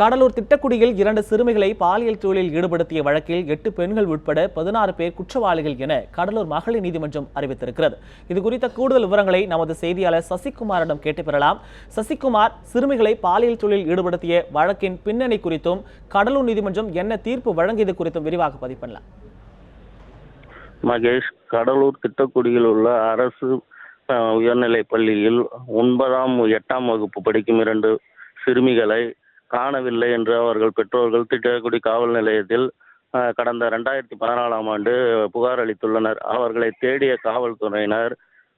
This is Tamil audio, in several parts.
கடலூர் திட்டக்குடியில் இரண்டு சிறுமிகளை பாலியல் தொழிலில் ஈடுபடுத்திய வழக்கில் எட்டு பெண்கள் உட்பட பதினாறு பேர் குற்றவாளிகள் என கடலூர் மகளிர் நீதிமன்றம் அறிவித்திருக்கிறது. இது குறித்த கூடுதல் விவரங்களை நமது செய்தியாளர் சசிகுமாரிடம் கேட்டு பெறலாம். சசிகுமார் சிறுமிகளை பாலியல் தொழிலில் ஈடுபடுத்திய வழக்கின் பின்னணி குறித்தும் கடலூர் நீதிமன்றம் என்ன தீர்ப்பு வழங்கியது குறித்தும் விரிவாக பதிவு பண்ணலாம். மகேஷ் கடலூர் திட்டக்குடியில் உள்ள அரசு உயர்நிலை உயர்நிலைப் பள்ளியில் ஒன்பதாம் எட்டாம் வகுப்பு படிக்கும் இரண்டு சிறுமிகளை காணவில்லை என்று அவர்கள் பெற்றோர்கள் திட்டக்குடி காவல் நிலையத்தில் கடந்த ரெண்டாயிரத்தி பதினாலாம் ஆண்டு புகார் அளித்துள்ளனர். அவர்களை தேடிய காவல்துறையினர்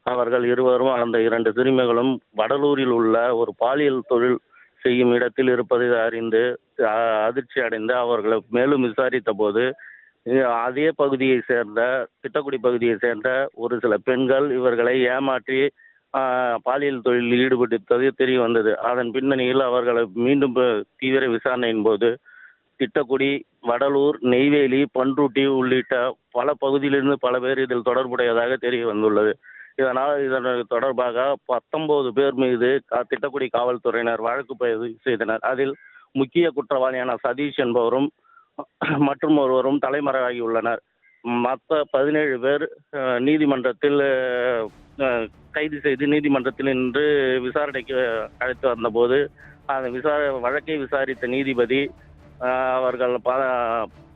அவர்கள் இருவரும் அந்த இரண்டு சிறுமிகளும் வடலூரில் உள்ள ஒரு பாலியல் தொழில் செய்யும் இடத்தில் இருப்பதை அறிந்து அதிர்ச்சி அடைந்து அவர்களை மேலும் விசாரித்த போது அதே பகுதியை சேர்ந்த திட்டக்குடி பகுதியை சேர்ந்த ஒரு சில பெண்கள் இவர்களை ஏமாற்றி பாலியல் தொழிலில் ஈடுபட்டது தெரிய வந்தது. அதன் பின்னணியில் அவர்களை மீண்டும் தீவிர விசாரணையின் போது திட்டக்குடி வடலூர் நெய்வேலி பன்ருட்டி உள்ளிட்ட பல பகுதியிலிருந்து பல பேர் இதில் தொடர்புடையதாக தெரிய வந்துள்ளது. இதனால் இதன் தொடர்பாக பத்தொன்பது பேர் மீது திட்டக்குடி காவல்துறையினர் வழக்கு பதிவு செய்தனர். அதில் முக்கிய குற்றவாளியான சதீஷ் என்பவரும் மற்றும் ஒருவரும் தலைமறைவாகியுள்ளனர் மற்ற பதினேழு பேர் நீதிமன்றத்தில் கைது செய்து நீதிமன்றத்தில் நின்று விசாரணைக்கு அழைத்து வந்தபோது அந்த விசார வழக்கை விசாரித்த நீதிபதி அவர்கள் ப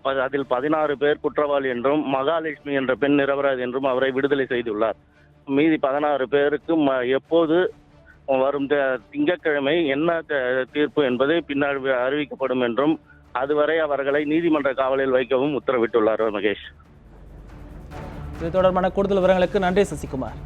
ப- அதில் பதினாறு பேர் குற்றவாளி என்றும் மகாலட்சுமி என்ற பெண் நிரபராதி என்றும் அவரை விடுதலை செய்துள்ளார். மீதி பதினாறு பேருக்கு ம- எப்போது வரும் த- திங்கட்கிழமை என்ன த- தீர்ப்பு என்பது பின்னால் அறிவிக்கப்படும் என்றும் அதுவரை அவர்களை நீதிமன்ற காவலில் வைக்கவும் உத்தரவிட்டுள்ளார் மகேஷ். இது தொடர்பான கூடுதல் விவரங்களுக்கு நன்றி சசிகுமார்.